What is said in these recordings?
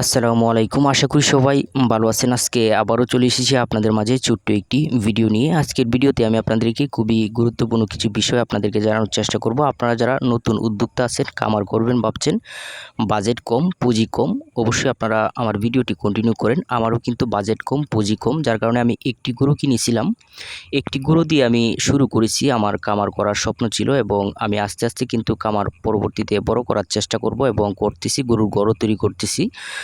আসসালামু আলাইকুম। আশা করি সবাই ভালো আছেন। আজকে আবারও চলে এসেছি আপনাদের মাঝে ছোট্ট একটি ভিডিও নিয়ে। আজকের ভিডিওতে আমি আপনাদেরকে খুবই গুরুত্বপূর্ণ কিছু বিষয় আপনাদেরকে জানানোর চেষ্টা করব। আপনারা যারা নতুন উদ্যোক্তা আছেন, কামার করবেন ভাবছেন, বাজেট কম, পুঁজি কম, অবশ্যই আপনারা আমার ভিডিওটি কন্টিনিউ করেন। আমারও কিন্তু বাজেট কম, পুঁজি কম, যার কারণে আমি একটি গরু কিনেছিলাম। একটি গরু দিয়ে আমি শুরু করেছি। আমার কামার করার স্বপ্ন ছিল এবং আমি আস্তে আস্তে কিন্তু কামার পরবর্তীতে বড় করার চেষ্টা করব এবং করতেছি, গরুর গড়ও তৈরি করতেছি।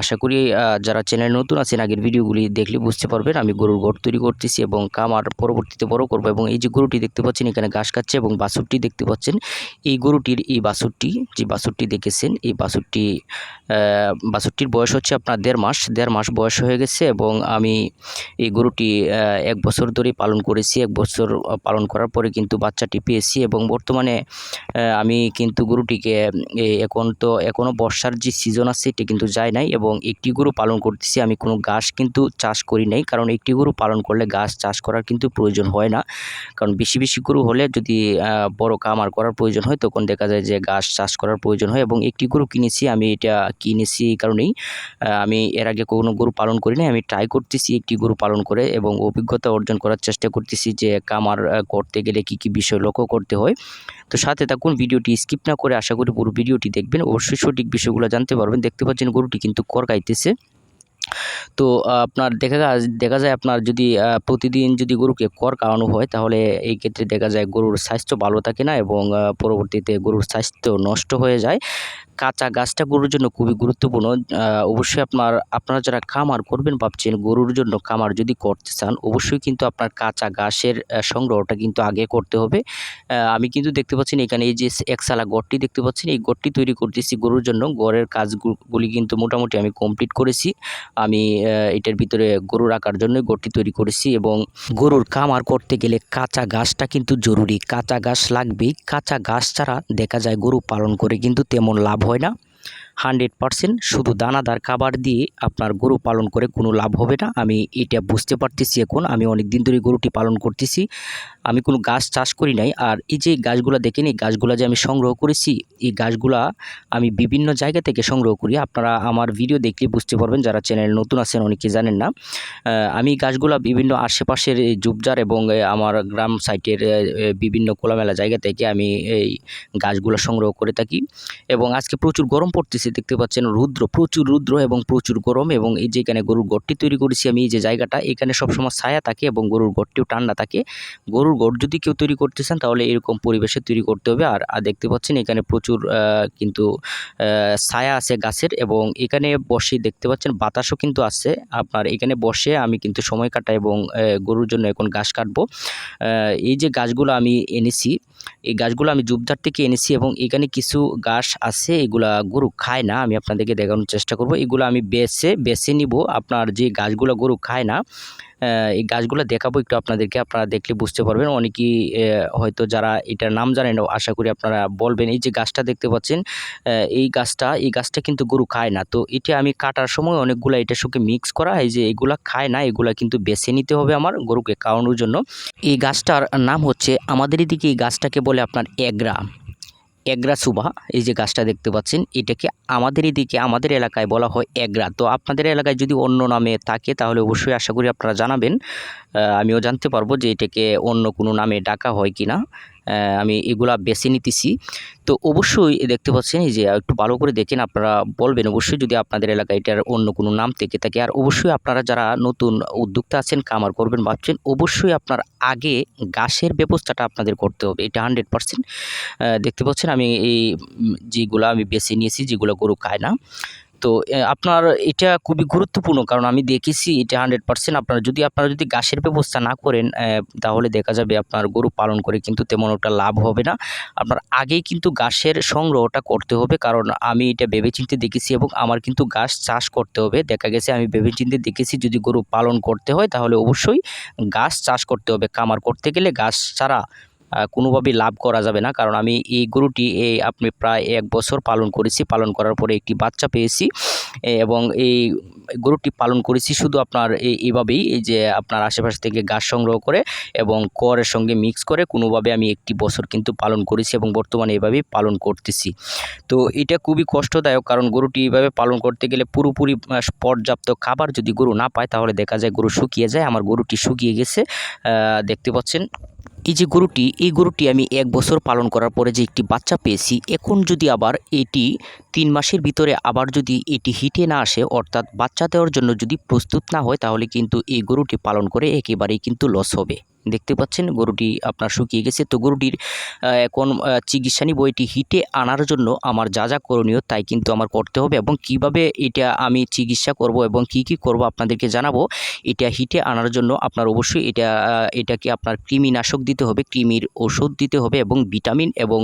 আশা করি যারা চ্যানেল নতুন আছেন আগের ভিডিওগুলি দেখলে বুঝতে পারবেন আমি গরুর ঘর তৈরি করতেছি এবং কামার পরবর্তীতে বড় করব এবং এই যে গরুটি দেখতে পাচ্ছেন এখানে ঘাস খাচ্ছে এবং বাছুরটি দেখতে পাচ্ছেন। এই গরুটির এই বাছুরটি যে বাছুরটি দেখেছেন এই বাছুরটি আহ, বাছুরটির বয়স হচ্ছে আপনার দেড় মাস দেড় মাস বয়স হয়ে গেছে এবং আমি এই গরুটি এক বছর ধরে পালন করেছি এক বছর পালন করার পরে কিন্তু বাচ্চাটি পেয়েছি এবং বর্তমানে আমি কিন্তু গরুটিকে এখন তো এখনও বর্ষার যে সিজন আছে এটি কিন্তু যায় নাই এবং একটি গরু পালন করতেছি, আমি কোনো ঘাস কিন্তু চাষ করি নাই। কারণ একটি গরু পালন করলে ঘাস চাষ করার কিন্তু প্রয়োজন হয় না। কারণ বেশি বেশি গরু হলে যদি বড় কামার করার প্রয়োজন হয়, তখন দেখা যায় যে ঘাস চাষ করার প্রয়োজন হয় এবং একটি গরু কিনেছি, আমি এটা কিনেছি কারণেই আমি এর আগে কোনো গরু পালন করি নাই। আমি ট্রাই করতেছি একটি গরু পালন করে এবং অভিজ্ঞতা অর্জন করার চেষ্টা করতেছি যে কামার করতে গেলে কি কি বিষয় লক্ষ্য করতে হয়। তো সাথে থাকুন, ভিডিওটি স্কিপ না করে আশা করি পুরো ভিডিওটি দেখবেন। অবশ্যই সঠিক বিষয়গুলো জানতে পারবেন। দেখতে পাচ্ছেন গরুটি কিন্তু কর গাইতেছে। তো আপনার দেখা দেখা যায় আপনার যদি প্রতিদিন যদি গরুকে কর কাওয়ানো হয়, তাহলে এই ক্ষেত্রে দেখা যায় গরুর স্বাস্থ্য ভালো থাকে না এবং পরবর্তীতে গরুর স্বাস্থ্য নষ্ট হয়ে যায়। কাঁচা গাছটা গরুর জন্য খুবই গুরুত্বপূর্ণ। অবশ্যই আপনার, আপনারা যারা খামার করবেন ভাবছেন গরুর জন্য খামার যদি করতে চান, অবশ্যই কিন্তু আপনার কাঁচা ঘাসের সংগ্রহটা কিন্তু আগে করতে হবে। আমি কিন্তু দেখতে পাচ্ছেন এখানে এই যে একসালা গড়টি দেখতে পাচ্ছেন, এই গড়টি তৈরি করতেছি গরুর জন্য। গড়ের কাজগুলি কিন্তু মোটামুটি আমি কমপ্লিট করেছি। আমি এটার ভিতরে গরু রাখার জন্য গড়টি তৈরি করেছি এবং গরুর খামার করতে গেলে কাঁচা ঘাসটা কিন্তু জরুরি। কাঁচা ঘাস লাগবেই। কাঁচা ঘাস ছাড়া দেখা যায় গরু পালন করে কিন্তু তেমন লাভ হয় না। হান্ড্রেড পারসেন্ট শুধু দানাদার খাবার দিয়ে আপনার গরু পালন করে কোনো লাভ হবে না। আমি এটা বুঝতে পারতেছি এখন। আমি অনেক দিন ধরে গরুটি পালন করতেছি। আমি কোনো গাছ চাষ করি নাই। আর এই যে গাছগুলো দেখেন, এই গাছগুলো যে আমি সংগ্রহ করেছি, এই গাছগুলা আমি বিভিন্ন জায়গা থেকে সংগ্রহ করি। আপনারা আমার ভিডিও দেখলে বুঝতে পারবেন, যারা চ্যানেল নতুন আছেন অনেকে জানেন না। আমি গাছগুলা বিভিন্ন আশেপাশের ঝুপঝাড় এবং আমার গ্রাম সাইটের বিভিন্ন খোলামেলা জায়গা থেকে আমি এই গাছগুলো সংগ্রহ করে থাকি। এবং আজকে প্রচুর গরম পড়তেছে। দেখতে পাচ্ছেন রুদ্র, প্রচুর রুদ্র এবং প্রচুর গরম এবং এই যে এখানে গরুর গড়টি তৈরি করেছি আমি, এই যে জায়গাটা, এখানে সবসময় ছায়া থাকে এবং গরুর গড়টিও ঠান্ডা থাকে। গরুর গড় যদি কেউ তৈরি করতে চান তাহলে এরকম পরিবেশে তৈরি করতে হবে আর দেখতে পাচ্ছেন এখানে প্রচুর কিন্তু ছায়া আছে গাছের এবং এখানে বসে দেখতে পাচ্ছেন বাতাসও কিন্তু আছে। আপনার এখানে বসে আমি কিন্তু সময় কাটাই এবং গরুর জন্য এখন ঘাস কাটবো। এই যে গাছগুলো আমি এনেছি, এই গাছগুলো আমি জুবদার থেকে এনেছি এবং এখানে কিছু গাছ আছে, এগুলা গরু খায় না, আমি আপনাদেরকে দেখানোর চেষ্টা করব। এগুলো আমি বেছে বেছে নিব। আপনার যে গাছগুলো গরু খায় না এই গাছগুলো দেখাবো একটু আপনাদেরকে। আপনারা দেখলে বুঝতে পারবেন। অনেকেই হয়তো যারা এটার নাম জানেন, আশা করি আপনারা বলবেন, এই যে গাছটা দেখতে পাচ্ছেন এই গাছটা এই গাছটা কিন্তু গরু খায় না। তো এটা আমি কাটার সময় অনেকগুলা এটার সঙ্গে মিক্স করা, এই যে এগুলা খায় না, এগুলা কিন্তু বেছে নিতে হবে আমার গরুকে খাওয়ানোর জন্য। এই গাছটার নাম হচ্ছে, আমাদের এদিকে এই গাছটাকে বলে আপনার এগ্রা। এগ্রা সুবা, এই যে গাছটা দেখতে পাচ্ছেন, এটাকে আমাদের এদিকে আমাদের এলাকায় বলা হয় এগরা। তো আপনাদের এলাকায় যদি অন্য নামে থাকে, তাহলে অবশ্যই আশা করি আপনারা জানাবেন। আমিও জানতে পারব যে এটাকে অন্য কোনো নামে ডাকা হয় কি না আমি এগুলা বেছে নিতেছি। তো অবশ্যই দেখতে পাচ্ছেন যে একটু ভালো করে দেখেন আপনারা বলবেন। অবশ্যই যদি আপনাদের এলাকায় এটার অন্য কোনো নাম থেকে থাকে, আর অবশ্যই আপনারা যারা নতুন উদ্যোক্তা আছেন কামার করবেন, ভাবছেন, অবশ্যই আপনার আগে গাছের ব্যবস্থাটা আপনাদের করতে হবে। এটা হান্ড্রেড পারসেন্ট দেখতে পাচ্ছেন, আমি এই যেগুলো আমি বেছে নিয়েছি, যেগুলো গরু খায় না। তো আপনার এটা খুবই গুরুত্বপূর্ণ কারণ আমি দেখেছি এটা হান্ড্রেড পার্সেন্ট আপনারা যদি আপনারা যদি গাছের ব্যবস্থা না করেন তাহলে দেখা যাবে আপনার গরু পালন করে কিন্তু তেমন একটা লাভ হবে না। আপনার আগেই কিন্তু গাছের সংগ্রহটা করতে হবে কারণ আমি এটা ভেবেচিন্তে দেখেছি এবং আমার কিন্তু গাছ চাষ করতে হবে। দেখা গেছে আমি ভেবেচিন্তে দেখেছি যদি গরু পালন করতে হয় তাহলে অবশ্যই গাছ চাষ করতে হবে। কামার করতে গেলে গাছ ছাড়া কোনোভাবেই লাভ করা যাবে না। কারণ আমি এই গরুটি এই আপনি প্রায় এক বছর পালন করেছি। পালন করার পরে একটি বাচ্চা পেয়েছি। এবং এই গরুটি পালন করেছি শুধু আপনার এই এইভাবেই এই যে আপনার আশেপাশ থেকে গাছ সংগ্রহ করে এবং করের সঙ্গে মিক্স করে কোনোভাবে আমি একটি বছর কিন্তু পালন করেছি এবং বর্তমানে এভাবেই পালন করতেছি। তো এটা খুবই কষ্টদায়ক কারণ গরুটি এইভাবে পালন করতে গেলে পুরোপুরি পর্যাপ্ত খাবার যদি গরু না পায়, তাহলে দেখা যায় গরু শুকিয়ে যায়। আমার গরুটি শুকিয়ে গেছে। দেখতে পাচ্ছেন? এই যে গরুটি, এই গরুটি আমি এক বছর পালন করার পরে যে একটি বাচ্চা পেয়েছি, এখন যদি আবার এটি তিন মাসের ভিতরে আবার যদি এটি হিটে না আসে, অর্থাৎ বাচ্চা দেওয়ার জন্য যদি প্রস্তুত না হয়, তাহলে কিন্তু এই গরুটি পালন করে একেবারেই কিন্তু লস হবে। দেখতে পাচ্ছেন গরুটি আপনার শুকিয়ে গেছে। তো গরুটির আহ, চিকিৎসা নিব এটি হিটে আনার জন্য। আমার যা যা করণীয় তাই কিন্তু আমার করতে হবে এবং কীভাবে এটা আমি চিকিৎসা করব এবং কি কি করব আপনাদেরকে জানাব। এটা হিটে আনার জন্য আপনার অবশ্যই এটা এটাকে আপনার কৃমিনাশক দিতে হবে কৃমির ওষুধ দিতে হবে এবং ভিটামিন এবং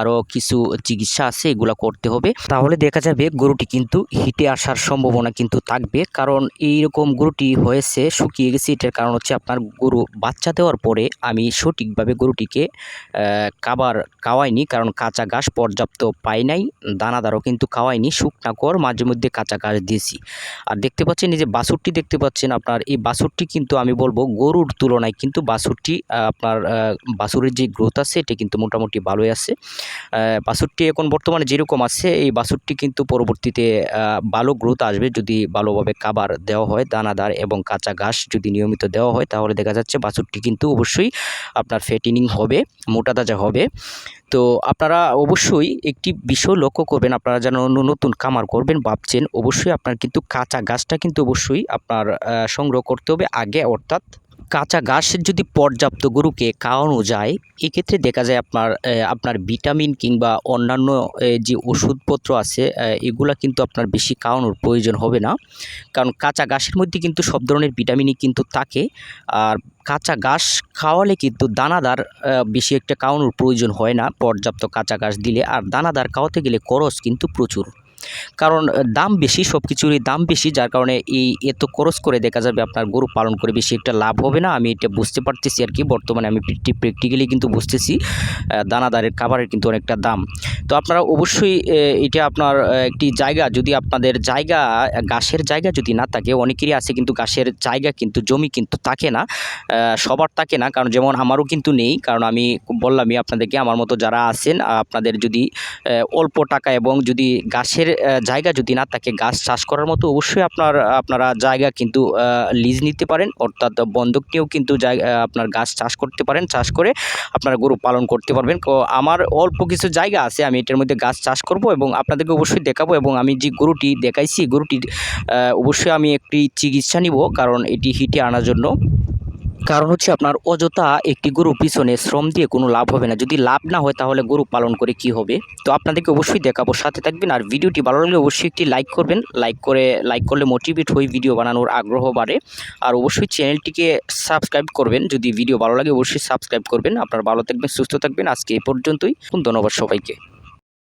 আরও কিছু চিকিৎসা আছে এগুলো করতে হবে। তাহলে দেখা যাবে গরুটি কিন্তু হিটে আসার সম্ভাবনা কিন্তু থাকবে। কারণ এইরকম গরুটি হয়েছে শুকিয়ে গেছে এটার কারণ হচ্ছে আপনার গরু বাচ্চা দেওয়ার পরে আমি সঠিকভাবে গরুটিকে কাবার খাওয়াইনি কারণ কাঁচা ঘাস পর্যাপ্ত পাই নাই দানাদারও কিন্তু খাওয়াইনি শুকনা কর মাঝে মধ্যে কাঁচা ঘাস দিয়েছি। আর দেখতে পাচ্ছেন এই যে বাছুরটি দেখতে পাচ্ছেন আপনার এই বাছুরটি কিন্তু আমি বলব গরুর তুলনায় কিন্তু বাছুরটি আহ, আপনার আহ, বাছুরের যে গ্রোথ আছে এটি কিন্তু মোটামুটি ভালোই আছে। আহ, বাছুরটি এখন বর্তমানে যেরকম আছে এই বাছুরটি কিন্তু পরবর্তীতে ভালো গ্রোথ আসবে যদি ভালোভাবে খাবার দেওয়া হয় দানাদার এবং কাঁচা ঘাস যদি নিয়মিত দেওয়া হয় তাহলে দেখা যাচ্ছে বাছুরটি কিন্তু অবশ্যই আপনার ফ্যাটিনিং হবে, মোটা তাজা হবে। তো আপনারা অবশ্যই একটি বিষয় লক্ষ্য করবেন, আপনারা যেন নতুন কামার করবেন, ভাবছেন, অবশ্যই আপনার কিন্তু কাঁচা গাছটা কিন্তু অবশ্যই আপনার সংগ্রহ করতে হবে আগে, অর্থাৎ কাঁচা ঘাস যদি পর্যাপ্ত গরুকে খাওয়ানো যায়, এক্ষেত্রে দেখা যায় আপনার আপনার ভিটামিন কিংবা অন্যান্য যে ওষুধপত্র আছে এগুলা কিন্তু আপনার বেশি খাওয়ানোর প্রয়োজন হবে না। কারণ কাঁচা ঘাসের মধ্যে কিন্তু সব ধরনের ভিটামিনই কিন্তু থাকে। আর কাঁচা ঘাস খাওয়ালে কিন্তু দানাদার বেশি একটা খাওয়ানোর প্রয়োজন হয় না। পর্যাপ্ত কাঁচা ঘাস দিলে, আর দানাদার খাওয়াতে গেলে খরচ কিন্তু প্রচুর। কারণ দাম বেশি সব কিছুরই দাম বেশি, যার কারণে এই এত খরচ করে দেখা যাবে আপনার গরু পালন করে বেশি একটা লাভ হবে না। আমি এটা বুঝতে পারতেছি আর কি, বর্তমানে আমি প্র্যাকটিক্যালি কিন্তু বুঝতেছি দানাদারের খাবারের কিন্তু অনেকটা দাম। তো আপনারা অবশ্যই এটা আপনার একটি জায়গা, যদি আপনাদের জায়গা, ঘাসের জায়গা যদি না থাকে, অনেকেরই আছে কিন্তু ঘাসের জায়গা কিন্তু, জমি কিন্তু থাকে না সবার থাকে না, কারণ যেমন আমারও কিন্তু নেই, কারণ আমি বললামই আপনাদেরকে, আমার মতো যারা আছেন, আপনাদের যদি অল্প টাকা এবং যদি গাছের জায়গা যদি না থাকে, গাছ চাষ করার মতো অবশ্যই আপনার, আপনারা জায়গা কিন্তু লিজ নিতে পারেন। অর্থাৎ বন্ধক নিয়েও কিন্তু আপনার গাছ চাষ করতে পারেন, চাষ করে আপনারা গরু পালন করতে পারবেন। আমার অল্প কিছু জায়গা আছে, আমি এটার মধ্যে গাছ চাষ করব এবং আপনাদেরকে অবশ্যই দেখাবো এবং আমি যে গরুটি দেখাইছি, গরুটির অবশ্যই আমি একটি চিকিৎসা নিব, কারণ এটি হিটে আনার জন্য। কারণ হচ্ছে আপনার অযথা একটি গরু পিছনে শ্রম দিয়ে কোনো লাভ হবে না। যদি লাভ না হয় তাহলে গরু পালন করে কি হবে? তো আপনাদেরকে অবশ্যই দেখাবো, সাথে থাকবেন আর ভিডিওটি ভালো লাগলে অবশ্যই একটি লাইক করবেন। লাইক করে, লাইক করলে মোটিভেট হয়ে ভিডিও বানানোর আগ্রহ বাড়ে। আর অবশ্যই চ্যানেলটিকে সাবস্ক্রাইব করবেন। যদি ভিডিও ভালো লাগে অবশ্যই সাবস্ক্রাইব করবেন। আপনারা ভালো থাকবেন, সুস্থ থাকবেন। আজকে এই পর্যন্তই। ধন্যবাদ সবাইকে।